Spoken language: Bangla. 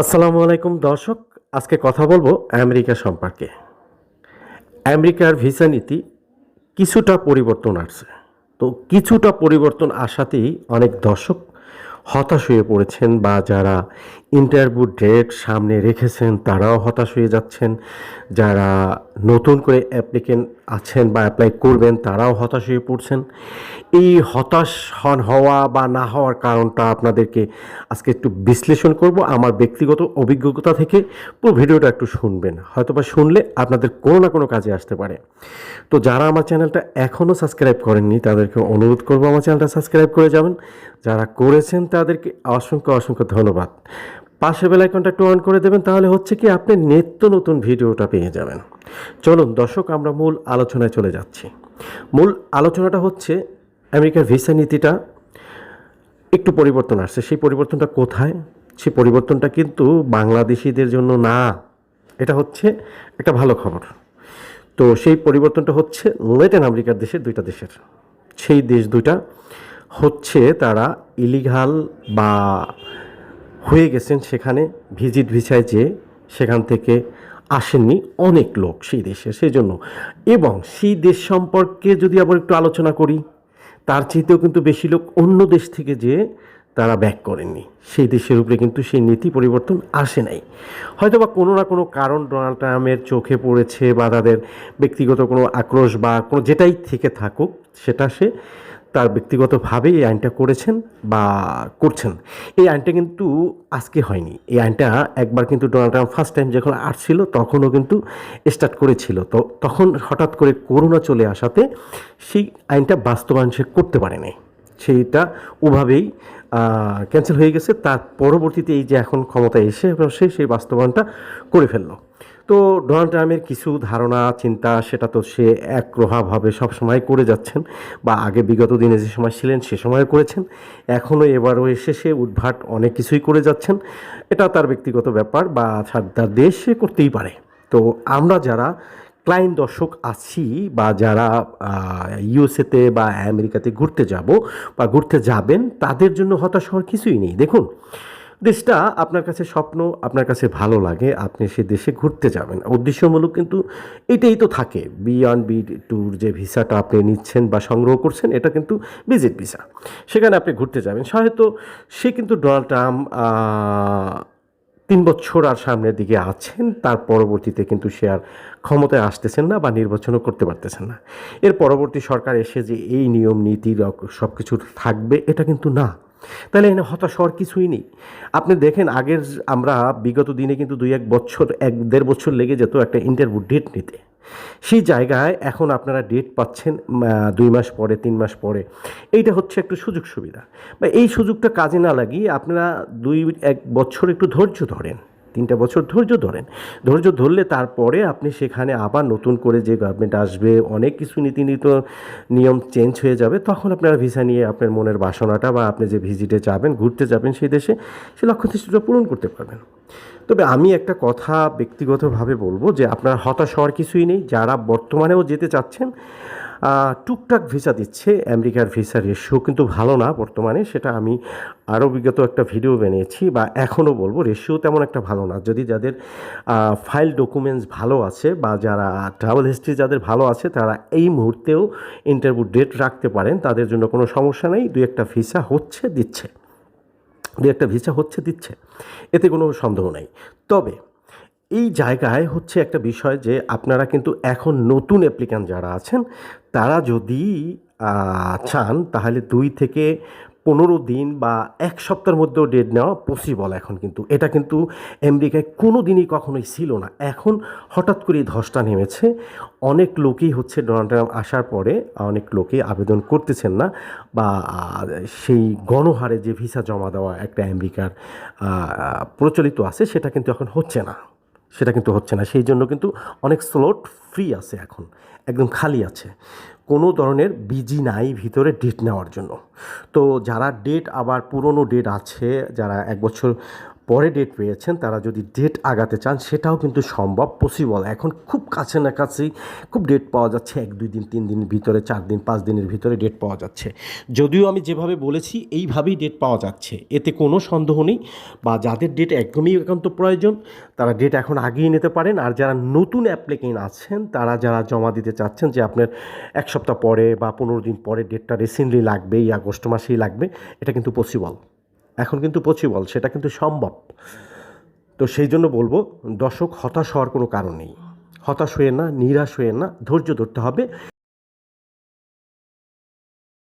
আসসালামু আলাইকুম দর্শক, আজকে কথা বলব আমেরিকা সম্পর্কে। আমেরিকার ভিসা নীতি কিছুটা পরিবর্তন আসছে। তো কিছুটা পরিবর্তন আসাতেই অনেক দর্শক হতাশ হয়ে পড়েছেন বা যারা ইন্টারভিউ ডেট সামনে রেখেছেন, তারাও হতাশ হয়ে যাচ্ছেন। যারা নতুন করে অ্যাপ্লিকেন্ট আছেন বা অ্যাপ্লাই করবেন, তারাও হতাশ হয়ে পড়ছেন। এই হতাশ হন হওয়া বা না হওয়ার কারণটা আপনাদেরকে আজকে একটু বিশ্লেষণ করব। আমার ব্যক্তিগত অভিজ্ঞতা থেকে পুরো ভিডিওটা একটু শুনবেন। হয়তো বা শুনলে আপনাদের কোনো না কোনো কাজে আসতে পারে। তো যারা আমার চ্যানেলটা এখনও সাবস্ক্রাইব করেননি, তাদেরকে অনুরোধ করব আমার চ্যানেলটা সাবস্ক্রাইব করে যাবেন। যারা করেছেন তাদেরকে অসংখ্য অসংখ্য ধন্যবাদ। পাশে বেলাইকনটা একটু অন করে দেবেন, তাহলে হচ্ছে কি আপনি নিত্য নতুন ভিডিওটা পেয়ে যাবেন। চলুন দর্শক, আমরা মূল আলোচনায় চলে যাচ্ছি। মূল আলোচনাটা হচ্ছে আমেরিকার ভিসা নীতিটা। একটু পরিবর্তন আসছে। সেই পরিবর্তনটা কোথায়? সেই পরিবর্তনটা কিন্তু বাংলাদেশিদের জন্য না। এটা হচ্ছে একটা ভালো খবর। তো সেই পরিবর্তনটা হচ্ছে লেটিন আমেরিকার দেশের দুইটা দেশের। সেই দেশ দুইটা হচ্ছে তারা ইলিগাল বা হয়ে গেছেন সেখানে ভিজিট ভিসায় যে সেখান থেকে আসেননি অনেক লোক সেই দেশে, সেই জন্য। এবং সেই দেশ সম্পর্কে যদি আবার একটু আলোচনা করি, তার চাইতেও কিন্তু বেশি লোক অন্য দেশ থেকে যে তারা ব্যাক করেননি। সেই দেশের উপরে কিন্তু সেই নীতি পরিবর্তন আসে নাই। হয়তো বা কোনো না কোনো কারণ ডোনাল্ড ট্রাম্পের চোখে পড়েছে বা তাদের ব্যক্তিগত কোনো আক্রোশ বা কোনো যেটাই থেকে থাকুক, সেটা সে তার ব্যক্তিগতভাবে এই আইনটা করেছেন বা করছেন। এই আইনটা কিন্তু আজকে হয়নি। এই আইনটা একবার কিন্তু ডোনাল্ড ট্রাম্প ফার্স্ট টাইম যখন আসছিল, তখনও কিন্তু স্টার্ট করেছিল। তো তখন হঠাৎ করে করোনা চলে আসাতে সেই আইনটা বাস্তবায়ন সে করতে পারেনি। সেইটা ওভাবেই ক্যান্সেল হয়ে গেছে। তার পরবর্তীতে এই যে এখন ক্ষমতায় এসে, সেই বাস্তবায়নটা করে ফেলল। তো ডোনাল্ড ট্রাম্পের কিছু ধারণা, চিন্তা, সেটা তো সে একরোহাভাবে সবসময় করে যাচ্ছেন বা আগে বিগত দিনে যে সময় ছিলেন সে সময় করেছেন। এখনও এবারও এসে সে উদ্ভাট অনেক কিছুই করে যাচ্ছেন। এটা তার ব্যক্তিগত ব্যাপার বা তার দেশ সে করতেই পারে। তো আমরা যারা ক্লায়েন্ট দর্শক আছি বা যারা ইউএসএতে বা আমেরিকাতে ঘুরতে যাব বা ঘুরতে যাবেন, তাদের জন্য হতাশ হওয়ার কিছুই নেই। দেখুন দেশটা আপনার কাছে স্বপ্ন, আপনার কাছে ভালো লাগে, আপনি সে দেশে ঘুরতে যাবেন। উদ্দেশ্যমূলক কিন্তু এটাই তো থাকে। বি ওয়ান বি ট্যুর যে ভিসাটা আপনি নিচ্ছেন বা সংগ্রহ করছেন, এটা কিন্তু ভিজিট ভিসা সেখানে আপনি ঘুরতে যাবেন। হয়তো সে কিন্তু ডোনাল্ড ট্রাম্প তিন বছর আর সামনের দিকে আছেন, তার পরবর্তীতে কিন্তু সে আর ক্ষমতায় আসতেছেন না বা নির্বাচনও করতে পারতেছেন না। এর পরবর্তী সরকার এসে যে এই নিয়ম, নীতি সব কিছু থাকবে, এটা কিন্তু না। তাহলে এখানে হতাশ হওয়ার কিছুই নেই। আপনি দেখেন আগের আমরা বিগত দিনে কিন্তু দুই এক বছর, এক দেড় বছর লেগে যেত একটা ইন্টারভিউ ডেট নিতে। সেই জায়গায় এখন আপনারা ডেট পাচ্ছেন দুই মাস পরে, তিন মাস পরে। এইটা হচ্ছে একটু সুযোগ সুবিধা। বা এই সুযোগটা কাজে না লাগিয়ে আপনারা দুই এক বছর একটু ধৈর্য ধরেন। তিনটা বছর ধৈর্য ধরেন। ধৈর্য ধরলে তারপরে আপনি সেখানে আবার নতুন করে যে গভর্নমেন্ট আসবে, অনেক কিছু নীতি নীত নিয়ম চেঞ্জ হয়ে যাবে, তখন আপনারা ভিসা নিয়ে আপনার মনের বাসনাটা বা আপনি যে ভিজিটে যাবেন, ঘুরতে যাবেন সেই দেশে, সে লক্ষ্য দৃষ্টিটা পূরণ করতে পারবেন। তবে আমি একটা কথা ব্যক্তিগতভাবে বলব যে আপনার হতাশ হওয়ার কিছুই নেই। যারা বর্তমানেও যেতে চাচ্ছেন টুকটাক ভিসা দিচ্ছে, আমেরিকার ভিসা রেশিও কিন্তু ভালো না বর্তমানে, সেটা আমি আরও বিগত একটা ভিডিও বানিয়েছি বা এখনও বলব, রেশিও তেমন একটা ভালো না। যদি যাদের ফাইল ডকুমেন্টস ভালো আছে বা যারা ট্রাভেল হিস্ট্রি যাদের ভালো আছে, তারা এই মুহূর্তেও ইন্টারভিউ ডেট রাখতে পারেন, তাদের জন্য কোনো সমস্যা নেই, দুই একটা ভিসা হচ্ছে, দিচ্ছে। দু একটা ভিসা হচ্ছে, দিচ্ছে। এতে কোনো সন্দেহ নেই। তবে এই জায়গায় হচ্ছে একটা বিষয় যে আপনারা কিন্তু এখন নতুন অ্যাপ্লিক্যান্ট যারা আছেন, তারা যদি চান তাহলে দুই থেকে পনেরো দিন বা এক সপ্তাহের মধ্যেও ডেট নেওয়া পসিবল এখন কিন্তু। এটা কিন্তু আমেরিকায় কোনো দিনই কখনোই ছিল না। এখন হঠাৎ করে ধসটা নেমেছে। অনেক লোকই হচ্ছে ডোনাল্ড ট্রাম্প আসার পরে অনেক লোকই আবেদন করতেছেন না বা সেই গণহারে যে ভিসা জমা দেওয়া একটা আমেরিকার প্রচলিত আছে, সেটা কিন্তু এখন হচ্ছে না। সেটা কিন্তু হচ্ছে না। সেই জন্য কিন্তু অনেক স্লট ফ্রি আছে এখন, একদম খালি আছে। কোনো ধরনের বিজি নাই ভিতরে ডেট নেওয়ার জন্য। তো যারা ডেট আবার পুরনো ডেট আছে, যারা এক বছর পরে ডেট পেয়েছেন, তারা যদি ডেট আগাতে চান, সেটাও কিন্তু সম্ভব পসিবল এখন খুব কাছে না কাছেই খুব ডেট পাওয়া যাচ্ছে, এক, দুই দিন, তিন দিনের ভিতরে, চার দিন, পাঁচ দিনের ভিতরে ডেট পাওয়া যাচ্ছে। যদিও আমি যেভাবে বলেছি, এইভাবেই ডেট পাওয়া যাচ্ছে, এতে কোনো সন্দেহ নেই, বা যাদের ডেট একদমই একান্ত প্রয়োজন, তারা ডেট এখন আগিয়ে নিতে পারেন, আর যারা নতুন অ্যাপ্লিকেন্ট আছেন, তারা যারা জমা দিতে চাচ্ছেন যে আপনার এক সপ্তাহ পরে বা পনেরো দিন পরে ডেটটা রিসেন্টলি লাগবে, এই আগস্ট মাসেই লাগবে, এটা কিন্তু পসিবল এখন কিন্তু পসিবল সেটা কিন্তু সম্ভব। তো সেই জন্য বলব, দর্শক হতাশ হওয়ার কোনো কারণ নেই। হতাশ হয়ে না, নিরাশ হয়ে না, ধৈর্য ধরতে হবে।